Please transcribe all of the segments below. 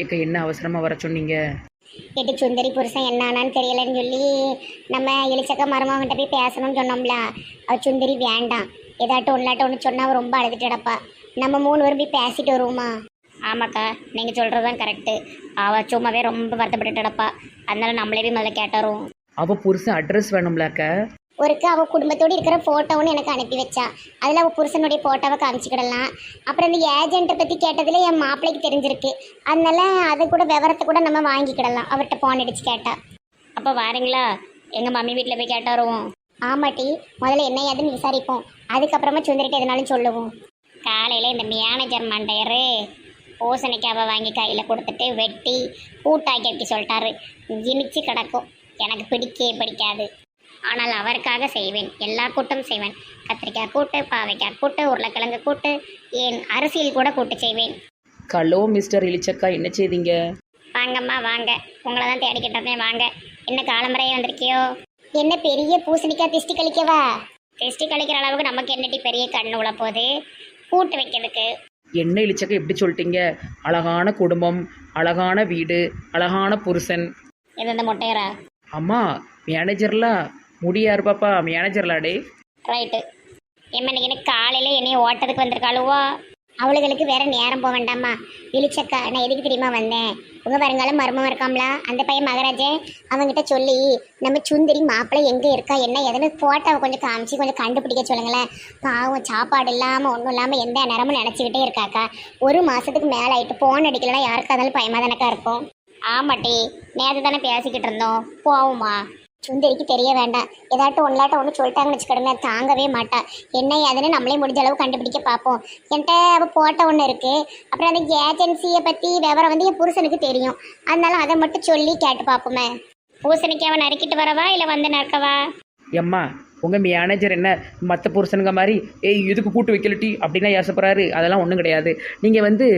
ஏக்க என்ன அவசரமாக வர சொன்னீங்க? எட்டு சுந்தரி புருஷன் என்னானான்னு தெரியலன்னு சொல்லி நம்ம எலிச்சக்க மருமகன்கிட்ட போய் பேசணும்னு சொன்னோம்ல. அவ சுந்தரி வேண்டாம். ஏதாட்டும் ஒன்றாட்டம் ஒன்று சொன்னா அவ ரொம்ப அழுதுட்டடப்பா. நம்ம மூணு பேரும் போய் பேசிட்டு வருவோமா? ஆமாக்கா நீங்கள் சொல்கிறது தான் கரெக்டு அவள் சும்மாவே ரொம்ப வருத்தப்பட்டுட்டடப்பா. அதனால நம்மளே போய் முதல்ல கேட்டாரோம் அவள் புருஷன் அட்ரஸ் வேணும்லாக்க ஒருக்கு அவள் குடும்பத்தோடு இருக்கிற ஃபோட்டோன்னு எனக்கு அனுப்பி வச்சா. அதில் அவள் புருஷனுடைய ஃபோட்டோவை காமிச்சிக்கிடலாம் அப்புறம் இந்த ஏஜென்ட்டை பற்றி கேட்டதில் என் மாப்பிள்ளைக்கு தெரிஞ்சிருக்கு. அதனால அது கூட விவரத்தை கூட நம்ம வாங்கிக்கிடலாம் அவர்கிட்ட ஃபோன் அடித்து கேட்டா. அப்போ வாரீங்களா? எங்கள் மம்மி வீட்டில் போய் கேட்டாருவோம் ஆமாட்டி முதல்ல என்ன ஏதுன்னு விசாரிப்போம். அதுக்கப்புறமா சுந்தரிட்டு எதுனாலும் சொல்லுவோம். காலையில் இந்த மேனேஜர் மண்டையரு பூசணிக்காவை வாங்கி கையில் கொடுத்துட்டு வெட்டி கூட்டாக்கி வைக்க சொல்லிட்டாரு. இனிச்சு கிடக்கும். எனக்கு பிடிக்கவே பிடிக்காது. ஆனால் அவருக்காக செய்வேன். எல்லா கூட்டும் செய்வேன். கத்திரிக்காய் கூட்டு பாவைக்காய் கூட்டு உருளைக்கிழங்கு கூட்டு ஏன் அரிசியில் கூட கூட்டு செய்வேன். ஹலோ மிஸ்டர் இளிச்சக்கா என்ன செய்தீங்க? வாங்கம்மா வாங்க. உங்களை தான் தேடிக்கிட்டு இருந்தேன் வாங்க. என்ன காலம்பறையே வந்திருக்கியோ? என்ன பெரிய பூசணிக்காய் திஷ்டி கழிக்கவா? திஷ்டி கழிக்கிற அளவுக்கு நமக்கு என்னடி பெரிய கண்ணு உள்ள போகுது கூட்டு வைக்கிறதுக்கு. என்ன இளிச்சக்கா எப்படி சொல்லிட்டீங்க? அழகான குடும்பம் அழகான வீடு அழகான புருஷன். இந்த முட்டையரா? அம்மா மேனேஜர்லாம் முடியாரு பாப்பா மேனேஜர்லாடே ரைட்டு ஏம்மா எனக்கு காலையில் என்னைய ஓட்டத்துக்கு வந்திருக்காளுவோ? அவளுகளுக்கு வேற நேரம் போக வேண்டாமா இழிச்சக்கா நான் எதுக்கு தெரியுமா வந்தேன்? உங்க வருங்காலம் மர்மம் இருக்காம்ல? அந்த பையன் மகராஜே அவங்கிட்ட சொல்லி நம்ம சுந்தரி மாப்பிள்ளை எங்க இருக்கா என்ன எதுன்னு போட்டோவை கொஞ்சம் காமிச்சு கொஞ்சம் கண்டுபிடிக்க சொல்லுங்களேன். பாவம் சாப்பாடு இல்லாம ஒன்றும் இல்லாம எந்த நேரமும் நினச்சிக்கிட்டே இருக்காக்கா? ஒரு மாசத்துக்கு மேல ஆயிட்டு போன் அடிக்கலன்னா யாருக்கா இருந்தாலும் பயமா தானக்கா இருக்கும்? ஆமாட்டி நேற்று தானே பேசிக்கிட்டு இருந்தோம். போவோமா சுந்தரிக்கு தெரிய வேண்டாம். ஏதாட்டும் ஒன்றாட்டம் ஒன்று சொல்லிட்டாங்கன்னு வச்சுக்கிடுங்க தாங்கவே மாட்டா. என்ன ஏதுன்னு நம்மளே முடிஞ்ச அளவு கண்டுபிடிக்க பார்ப்போம். என்கிட்ட அவள் போட்ட ஒன்று இருக்குது அப்புறம் அந்த ஏஜென்சியை பற்றி விவரம் வந்து என் புருஷனுக்கு தெரியும். அதனால அதை மட்டும் சொல்லி கேட்டு பார்ப்போமே. பூசணிக்கு அவன் நறுக்கிட்டு வரவா இல்லை வந்து நறுக்கவா? எம்மா உங்கள் மேனேஜர் என்ன மற்ற புருஷனுங்க மாதிரி ஏய் இதுக்கு கூட்டு வைக்கலட்டி அப்படின்னா ஏசப்படுறாரு அதெல்லாம் ஒன்றும் கிடையாது. நீங்கள் வந்து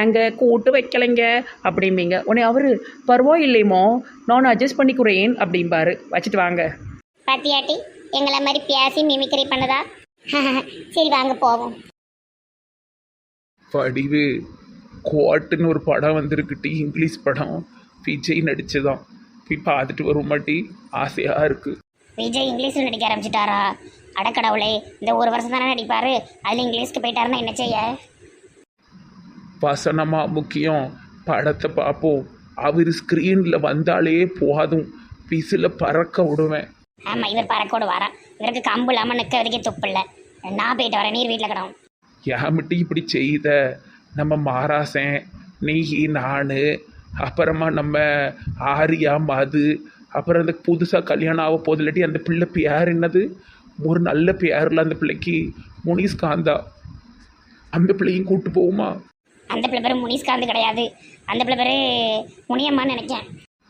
ஏங்க கூட்டு வைக்கலைங்க அப்படிம்பீங்க. உடனே அவர் பரவாயில்லைமோ நான் அட்ஜஸ்ட் பண்ணிக்கிறேன் அப்படிம்பாரு. வச்சுட்டு வாங்க. பாத்தியாட்டி எங்களை மாதிரி பேசி மிமிக்ரி பண்ணதா? சரி வாங்க போவோம். வடிவு கோட்டுன்னு ஒரு படம் வந்திருக்குட்டி இங்கிலீஷ் படம். விஜய் நடிச்சதான் போய் பார்த்துட்டு வருமாட்டி ஆசையாக இருக்குது விஜய் இங்கிலீஷில் நடிக்க ஆரம்பிச்சிட்டாரா? அடக்கடவுளே இந்த ஒரு வருஷம் தானே நடிப்பாரு? அதில் இங்கிலீஷ்க்கு போயிட்டாருன்னா என்ன செய்ய? வசனமாக முக்கியம். படத்தை பார்ப்போம். அவர் ஸ்க்ரீனில் வந்தாலே போதும். விசில் பறக்க விடுவேன். ஆமாம் இவர் பறக்கோடு வரா இவருக்கு கம்பு இல்லாமல் நிற்க வரைக்கும் துப்பு இல்லை. நான் போயிட்டு வரேன் நீர் வீட்டில் கிடவும் ஏமிட்டி இப்படி செய்த? நம்ம மாராசன் நீ நான். அப்புறமா நம்ம ஆரியா மது. அப்புறம் அந்த புதுசாக கல்யாணம் ஆக போது இல்லாட்டி அந்த பிள்ளை பேர் என்னது? ஒரு நல்ல பேரில் அந்த பிள்ளைக்கு முனிஸ் காந்தா. அந்த பிள்ளையும் கூட்டு போகுமா? அந்த பிள்ளை பேர் முனிஸ்காந்த் கிடையாது. அந்த பிள்ளை பேர் முனியம்மான்னு நினைக்கிறேன்.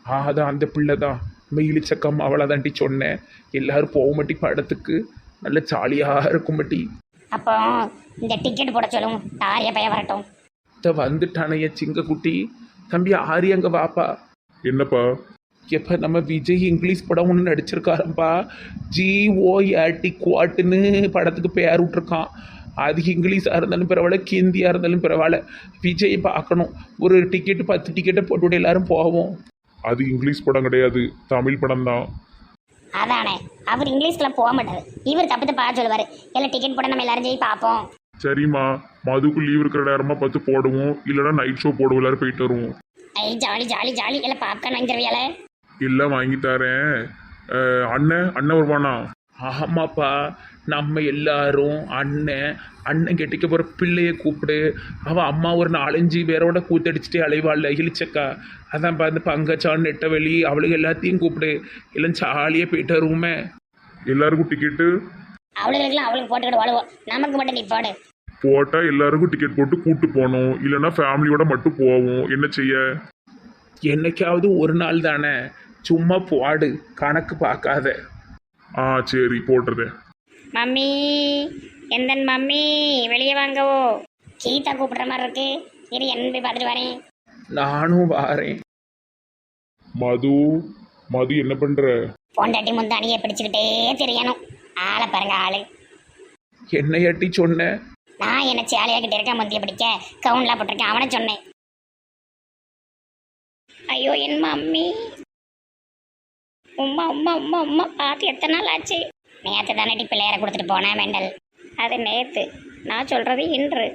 ஆ அதான் அந்த பிள்ளை தான். மெயிலிச்சக்கம் அவளை தாண்டி சொன்னேன். எல்லாரும் போக மாட்டி படத்துக்கு. நல்ல ஜாலியாக இருக்கும் மாட்டி. அப்போ இந்த டிக்கெட் போட சொல்லும் தாரிய பையன் வரட்டும். இத வந்துட்டானே என் சிங்கக்குட்டி. தம்பி ஆரி அங்க வாப்பா. என்னப்பா? எப்ப நம்ம விஜய் இங்கிலீஷ் படம் ஒன்று நடிச்சிருக்காரப்பா ஜி ஓ ஏட்டி குவாட்டுன்னு படத்துக்கு பேர் விட்டுருக்கான். அது இங்கிலீஷாக இருந்தாலும் பரவாயில்ல ஹிந்தியாக இருந்தாலும் பரவாயில்ல. விஜய் பார்க்கணும். ஒரு டிக்கெட்டு பத்து டிக்கெட்டை போட்டுவிட்டு எல்லாரும் போவோம். அது இங்கிலீஷ் படம் கிடையாது. தமிழ் படம் தான். அதானே. அவர் இங்கிலீஷ்க்குலாம் போக மாட்டார். இவர் தப்பு தப்பா சொல்லுவார். எல்லாம் டிக்கெட் போட நம்ம எல்லாரும் போய் பார்ப்போம். சரிம்மா. மதுக்கு லீவ் இருக்கிற நேரமா பார்த்து போடுவோம். இல்லைன்னா நைட் ஷோ போடுவோம். எல்லாரும் போயிட்டு வருவோம். ஐ ஜாலி ஜாலி ஜாலி. எல்லாம் பாப்கார்ன் வாங்கி தருவியால? இல்லை வாங்கி தரேன். அண்ணன் அண்ணன் வருவானா? ஆமாப்பா நம்ம எல்லாரும் அண்ணன் அண்ணன் கெட்டிக்க போகிற பிள்ளைய கூப்பிடு. அவன் அம்மா ஒரு நாலஞ்சு பேரோட கூத்தடிச்சிட்டு அலைவாள்ல இழிச்சக்கா. அதான் பார்த்து பங்கச்சான் நெட்டவெளி அவளுக்கு எல்லாத்தையும் கூப்பிடு. எல்லாம் ஜாலியாக போயிட்டு வருவோமே. எல்லாருக்கும் டிக்கெட்டு அவளுகளுக்கெல்லாம் அவளுக்கு போட்டுக்கிட்டு வாழுவோம். நமக்கு மட்டும் நீ போடு. போட்டால் எல்லாருக்கும் டிக்கெட் போட்டு கூட்டு போகணும். இல்லைன்னா ஃபேமிலியோட மட்டும் போவோம். என்ன செய்ய? என்னைக்காவது ஒரு நாள் தானே. சும்மா போடு கணக்கு பார்க்காத. ஆ சரி போட்டுறேன். மம்மி எந்தன் மம்மி வெளியே வாங்கவோ கீதா கூப்பிடுற மாதிரி இருக்கு. இரு என்ன போய் பார்த்துட்டு வரேன். நானும் வாரேன். மது மது என்ன பண்ற? பொண்டாட்டி முந்தானியை பிடிச்சுக்கிட்டே தெரியணும். ஆளை பாருங்க ஆளு. என்னையாட்டி சொன்ன? நான் என்ன சேலையாக்கிட்டு இருக்கேன் முந்திய பிடிக்க. கவுன்லாம் போட்டிருக்கேன் அவனை சொன்னேன். ஐயோ என் மம்மி. உம்மா உம்மா உம்மா உம்மா பார்த்து எத்தனை நாள் ஆச்சு? நேற்று தானே பிள்ளையார கொடுத்துட்டு போனேன் மெண்டல். அது நேற்று நான் சொல்கிறது இன்று.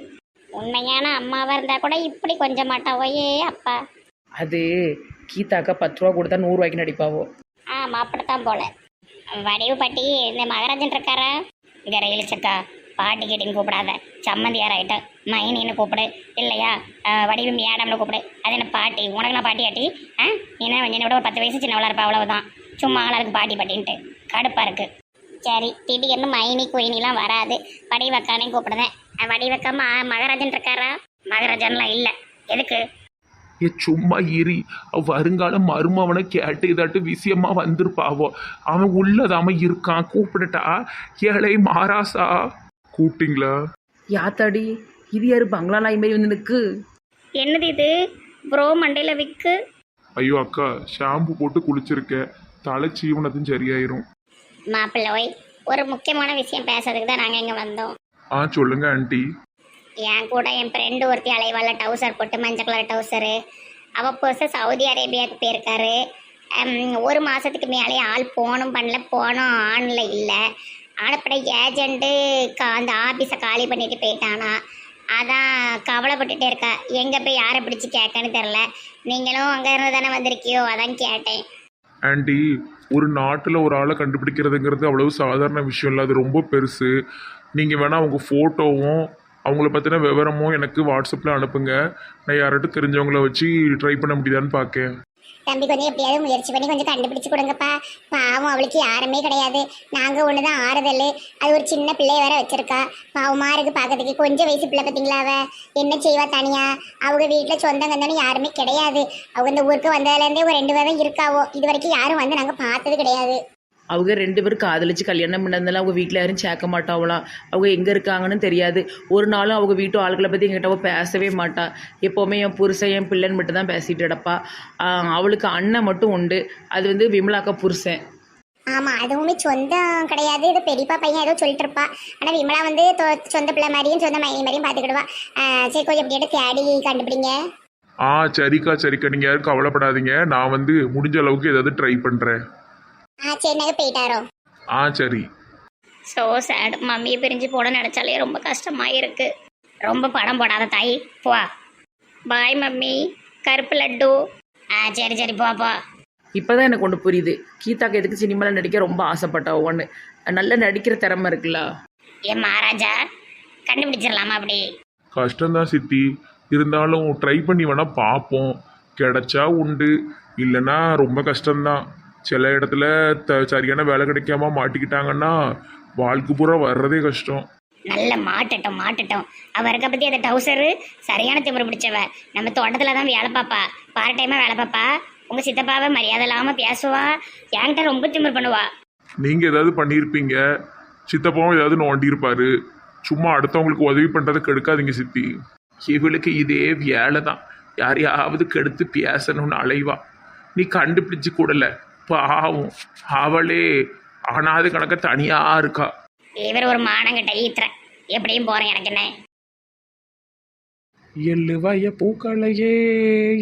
உண்மையான அம்மாவாக இருந்தால் கூட இப்படி கொஞ்சம் மாட்டாவோ ஏ அப்பா. அது கீதாக்கா பத்து ரூபா கொடுத்தா நூறுரூவாய்க்கு நடிப்பாவோ? ஆமாம் அப்படித்தான் போல. வடிவு பாட்டி இந்த மகராஜன் இருக்காரா? இங்கே ரயிலுச்சக்கா பாட்டி கேட்டின்னு கூப்பிடாத. சம்மந்தியார் ஆகிட்டேன் மைனின்னு கூப்பிடு. இல்லையா? வடிவு மேடம்னு கூப்பிடு. அது என்ன பாட்டி? உனக்கு நான் பாட்டி ஆட்டி ஆ என்ன என்னை விட ஒரு பத்து வயசு சின்னவளா இருப்பா அவ்வளவுதான். சும்மா ஆளாருக்கு பாட்டி பாட்டின்ட்டு. கடுப்பாக இருக்கு. சரி திடீர்னு மைனி குயினிலாம் வராது. வடிவக்கானே கூப்பிடுதேன் அஹ், வடிவக்கம்மா மகராஜன் இருக்காரா? மகராஜன்லாம் இல்லை. எதுக்கு? ஏ சும்மா இரி. வருங்காலம் மருமவனை கேட்டு இதாட்டு விஷயமா வந்திருப்பாவோ. அவன் உள்ளதாம இருக்கான். கூப்பிடட்டா? ஏழை மாராசா கூப்பிட்டீங்களா? யாத்தாடி இது யாரு பங்களா நாய் மாதிரி வந்து நிற்கு என்னது இது? ப்ரோ மண்டையில் விக்கு? ஐயோ அக்கா ஷாம்பு போட்டு குளிச்சிருக்கேன். தலை சீவனதும் சரியாயிரும். மாப்பிள்ளை ஒரு முக்கியமான விஷயம் பேசுறதுக்கு தான் நாங்கள் இங்கே வந்தோம். ஆ சொல்லுங்க ஆண்டி. என் கூட என் ஃப்ரெண்டு ஒருத்தி அலைவால டவுசர் போட்டு மஞ்சள் கலர் டவுசரு அவள் புதுசாக சவுதி அரேபியாவுக்கு போயிருக்காரு. ஹம், ஒரு மாதத்துக்கு மேலே ஆள் போகணும் பண்ணல போனோம் ஆனில் இல்லை. ஆனப்பட ஏஜெண்ட்டு கா அந்த ஆஃபீஸை காலி பண்ணிட்டு போயிட்டானா. அதான் கவலைப்பட்டுட்டே இருக்கா. எங்கே போய் யாரை பிடிச்சி கேட்கன்னு தெரில நீங்களும் அங்கே இருந்து தானே வந்திருக்கியோ அதான் கேட்டேன். ஆண்டி ஒரு நாட்டில் ஒரு ஆளை கண்டுபிடிக்கிறதுங்கிறது அவ்வளவு சாதாரண விஷயம் இல்லை. அது ரொம்ப பெருசு. நீங்கள் வேணால் அவங்க ஃபோட்டோவும் அவங்கள பற்றின விவரமும் எனக்கு வாட்ஸ்அப்பில் அனுப்புங்க. நான் யார்கிட்ட தெரிஞ்சவங்கள வச்சு ட்ரை பண்ண முடியுதான்னு பார்க்கேன் தம்பி கொஞ்சம் எப்படியாவது முயற்சி பண்ணி கொஞ்சம் கண்டுபிடிச்சு கொடுங்கப்பா. பாவம் அவளுக்கு யாருமே கிடையாது. நாங்கள் ஒன்று தான் ஆறுதல். அது ஒரு சின்ன பிள்ளைய வேற வச்சிருக்கா. பாவமாக இருக்குது பார்க்கறதுக்கு. கொஞ்சம் வயசு பிள்ளை பார்த்தீங்களா அவ? என்ன செய்வா தனியா? அவங்க வீட்டில் சொந்தம் கந்தனும் யாருமே கிடையாது. அவங்க இந்த ஊருக்கு வந்ததுலேருந்தே ஒரு ரெண்டு பேரும் இருக்காவோ. இது வரைக்கும் யாரும் வந்து நாங்கள் பார்த்தது கிடையாது. அவங்க ரெண்டு பேரும் காதலிச்சு கல்யாணம் பண்ணதுனால அவங்க வீட்டில் யாரும் சேர்க்க மாட்டாவலாம் அவங்க எங்கே இருக்காங்கன்னு தெரியாது. ஒரு நாளும் அவங்க வீட்டு ஆட்களை பற்றி எங்கிட்ட அவ பேசவே மாட்டா. எப்போவுமே என் புருஷன் என் பிள்ளைன்னு மட்டும் தான் பேசிட்டு கிடப்பா. அவளுக்கு அண்ணன் மட்டும் உண்டு. அது வந்து விமலாக்கா புருஷன். ஆமாம் அதுவுமே சொந்தம் கிடையாது. இது பெரியப்பா பையன் ஏதோ சொல்லிட்டு இருப்பா. ஆனால் விமலா வந்து சொந்த பிள்ளை மாதிரியும் சொந்த மைனி மாதிரியும் பார்த்துக்கிடுவா ஆஹ் சரி கொஞ்சம் எப்படியாட்டு தேடி கண்டுபிடிங்க. ஆ சரிக்கா சரிக்கா. நீங்கள் யாரும் கவலைப்படாதீங்க. நான் வந்து முடிஞ்ச அளவுக்கு ஏதாவது ட்ரை பண்ணுறேன் ஆ சரி நாங்கள் போயிட்டாரோ? ஆ சரி. ஸோ சேட் மம்மியை பிரிஞ்சு போட நினச்சாலே ரொம்ப கஷ்டமாக இருக்கு ரொம்ப படம் போடாத தாய். போ. Bye mummy. கருப்பு லட்டு. ஆ சரி சரி போ போ. இப்போ தான் எனக்கு ஒன்று புரியுது. கீதாக்கு எதுக்கு சினிமாவில் நடிக்க ரொம்ப ஆசைப்பட்டா ஒன்று நல்ல நடிக்கிற திறமை இருக்குல்ல? ஏ மகாராஜா கண்டுபிடிச்சிடலாமா அப்படி? கஷ்டம்தான் சித்தி. இருந்தாலும் ட்ரை பண்ணி வேணால் பார்ப்போம். கிடைச்சா உண்டு. இல்லைன்னா ரொம்ப கஷ்டம்தான். சில இடத்துல த சரியான வேலை கிடைக்காம மாட்டிக்கிட்டாங்கன்னா வாழ்க்கை பூரா வர்றதே கஷ்டம். நல்ல மாட்டட்டும் மாட்டட்டும். அவ இருக்க பற்றி அந்த டவுசரு சரியான திமிரு பிடிச்சவ. நம்ம தோட்டத்தில் தான் வேலை பார்ப்பா. பார்ட் டைமாக வேலை பார்ப்பா. உங்கள் சித்தப்பாவை மரியாதை இல்லாமல் பேசுவா. என்கிட்ட ரொம்ப திமிரு பண்ணுவா. நீங்கள் ஏதாவது பண்ணியிருப்பீங்க சித்தப்பாவும் ஏதாவது நோண்டியிருப்பாரு சும்மா அடுத்தவங்களுக்கு உதவி பண்ணுறதை கெடுக்காதீங்க சித்தி. இவளுக்கு இதே வேலை தான் யாரையாவது கெடுத்து பேசணும்னு அலைவா. நீ கண்டுபிடிச்சு கூடல. பாவம். அவளே அனாத கணக்க தனியா இருக்கா? இவர் ஒரு மானங்கிட்ட ஈத்துற எப்படியும் போகிறேன் எனக்கு என்ன? எள்ளுவய பூக்களையே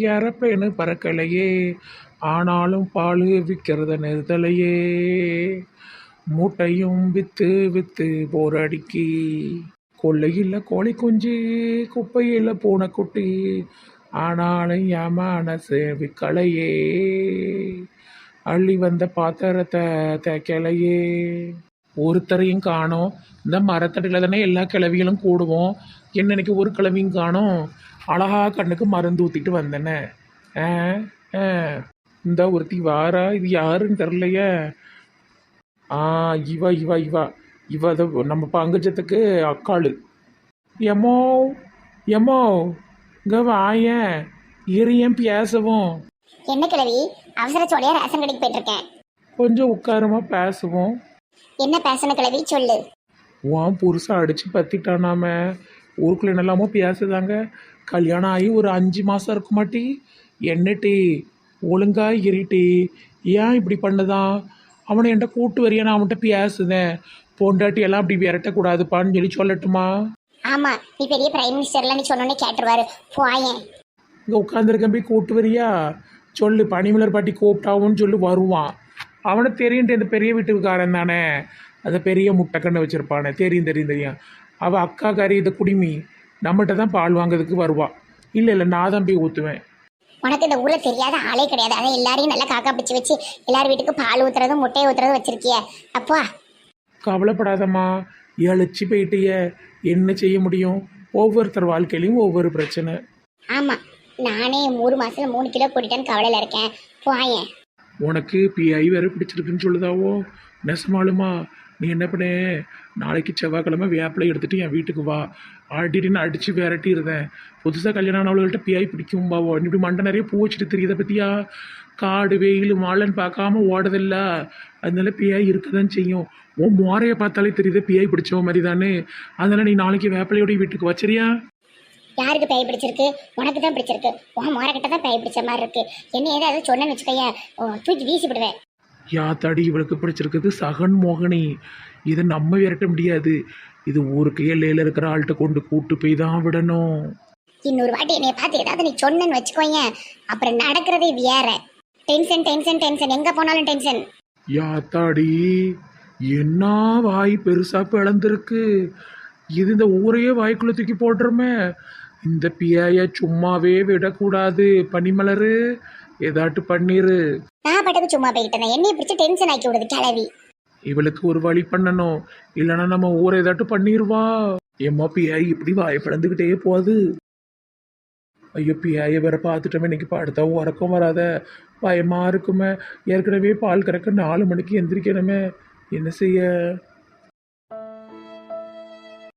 எறப்பேனு பறக்கலையே. ஆனாலும் பால் விற்கிறத நிறுத்தலையே. மூட்டையும் வித்து வித்து போரடிக்கி கொள்ளையில் கோழி குஞ்சு குப்பையில் பூனைக்குட்டி. ஆனாலும் என் மனசு விற்கலையே. அள்ளி வந்த பாத்திரத்தை தேக்கலையே ஒருத்தரையும் காணோம். இந்த மரத்தடியில் தானே எல்லா கிளவிகளும் கூடுவோம். என்னன்னைக்கு ஒரு கிளவியும் காணோம்? அழகா கண்ணுக்கு மருந்து ஊற்றிட்டு வந்தேனே. ஆ ஆ. இந்த ஒருத்தி வாரா? இது யாருன்னு தெரிலையே ஆ இவா இவா இவா. இவ தான் நம்ம பங்கஜத்துக்கு அக்காளு. எமோ எமோ இங்கே வாயேன். இறையன் பேசவும். என்ன கிளவி? அவசர சோழியா ரேஷன் கடைக்கு போயிட்டு இருக்கேன் கொஞ்சம் உட்காரமா பேசுவோம். என்ன பேசணும் கிழவி? சொல்லு. உன் புருஷன் அடிச்சு பத்திட்டானாம. ஊருக்குள்ள என்னெல்லாமோ பேசுதாங்க. கல்யாணம் ஆகி ஒரு அஞ்சு மாசம் இருக்க மாட்டி என்னட்டி ஒழுங்கா இருட்டி ஏன் இப்படி பண்ணுதான்? அவனை என்கிட்ட கூட்டு வரியா நான் அவன்கிட்ட பேசுதேன் பொண்டாட்டி எல்லாம் அப்படி விரட்டக்கூடாதுப்பான்னு சொல்லி சொல்லட்டுமா? ஆமா நீ பெரிய பிரைம் மினிஸ்டர்ல நீ சொன்னோன்னே கேட்டுருவாரு. போயேன் இங்கே உட்காந்துருக்கேன் போய் கூட்டு வரியா? சொல்லு பனிமலர் பாட்டி கூப்பிட்டாவுன்னு சொல்லி வருவான். அவனை தெரியுன்ட்டு இந்த பெரிய வீட்டுக்காரன் தானே? அந்த பெரிய முட்டைக்கண்ணை வச்சுருப்பானே. தெரியும் தெரியும் தெரியும். அவள் அக்கா கறி இந்த குடிமி நம்மகிட்ட தான் பால் வாங்குறதுக்கு வருவா. இல்லை இல்லை நான் தான் போய் ஊற்றுவேன் உனக்கு இந்த ஊர்ல தெரியாத ஆளே கிடையாது. அதான் எல்லாரையும் நல்லா காக்கா பிடிச்சி வச்சு எல்லார் வீட்டுக்கு பால் ஊத்துறதும் முட்டையை ஊத்துறதும் வச்சிருக்கிய. அப்பா. கவலைப்படாதம்மா. இழைச்சி போயிட்டிய. என்ன செய்ய முடியும்? ஒவ்வொருத்தர் வாழ்க்கையிலையும் ஒவ்வொரு பிரச்சனை. ஆமா. நானே மூணு மாசத்துல மூணு கிலோ கூட்டிட்டேன்னு கவலையில இருக்கேன். போயேன் உனக்கு பிஐ வேற பிடிச்சிருக்குன்னு சொல்லுதாவோ? நெசமாலுமா நீ என்ன பண்ணு? நாளைக்கு செவ்வாய்க்கிழமை வேப்பிலை எடுத்துட்டு என் வீட்டுக்கு வா. ஆடிட்டு அடித்து விரட்டி இருந்தேன் புதுசாக கல்யாணம் ஆனவள்கிட்ட பிஐ பிடிக்கும்பாவோ நீ இப்படி மண்டை நிறைய பூ வச்சுட்டு தெரியுத பற்றியா காடு வெயில் மாலன்னு பார்க்காம ஓடுதில்ல. அதனால பிஐ இருக்க தான் செய்யும். உன் மோரையை பார்த்தாலே தெரியுது பிஐ பிடிச்ச மாதிரி தானே அதனால் நீ நாளைக்கு வேப்பிலையோடைய வீட்டுக்கு வச்சரியா யாருக்கு பேய் பிடிச்சிருக்கு? உனக்கு தான் பிடிச்சிருக்கு. உன் மோரக்கிட்ட தான் பேய் பிடிச்ச மாதிரி இருக்கு. என்ன ஏதாவது சொன்னேன்னு வச்சுக்கையன் தூக்கி வீசி விடுவேன். யாத்தாடி இவளுக்கு பிடிச்சிருக்குது சகன் மோகனி. இதை நம்ம விரட்ட முடியாது. இது ஊருக்கு எல்லையில் இருக்கிற ஆள்கிட்ட கொண்டு கூட்டு போய் தான் விடணும். இன்னொரு வாட்டி என்னைய பார்த்து ஏதாவது நீ சொன்னேன்னு வச்சுக்கோயேன் அப்புறம் நடக்கிறதே வேற. டென்ஷன் டென்ஷன் டென்ஷன் எங்க போனாலும் டென்ஷன் யாத்தாடி என்ன வாய் பெருசா பிளந்திருக்கு? இது இந்த ஊரையே வாய்க்குள்ள தூக்கி போட்டுருமே. இந்த பியாய சும்மாவே விடக்கூடாது. பனிமலரு ஏதாட்டு பண்ணிரு. நான் பாட்டுக்கு சும்மா போய்கிட்டு இருந்தேன். என்னைய பிடிச்சி டென்ஷன் ஆக்கி விடுது கிளவி. இவளுக்கு ஒரு வழி பண்ணணும். இல்லைன்னா நம்ம ஊரை ஏதாட்டு பண்ணிடுவா எம்மா பிஐ இப்படி வாயை பிளந்துக்கிட்டே போகுது. ஐயோ பிஐயை வேற பார்த்துட்டோமே. இன்னைக்கு படுத்தா உறக்கம் வராத. பயமா இருக்குமே. ஏற்கனவே பால் கறக்க நாலு மணிக்கு எந்திரிக்கணுமே. என்ன செய்ய?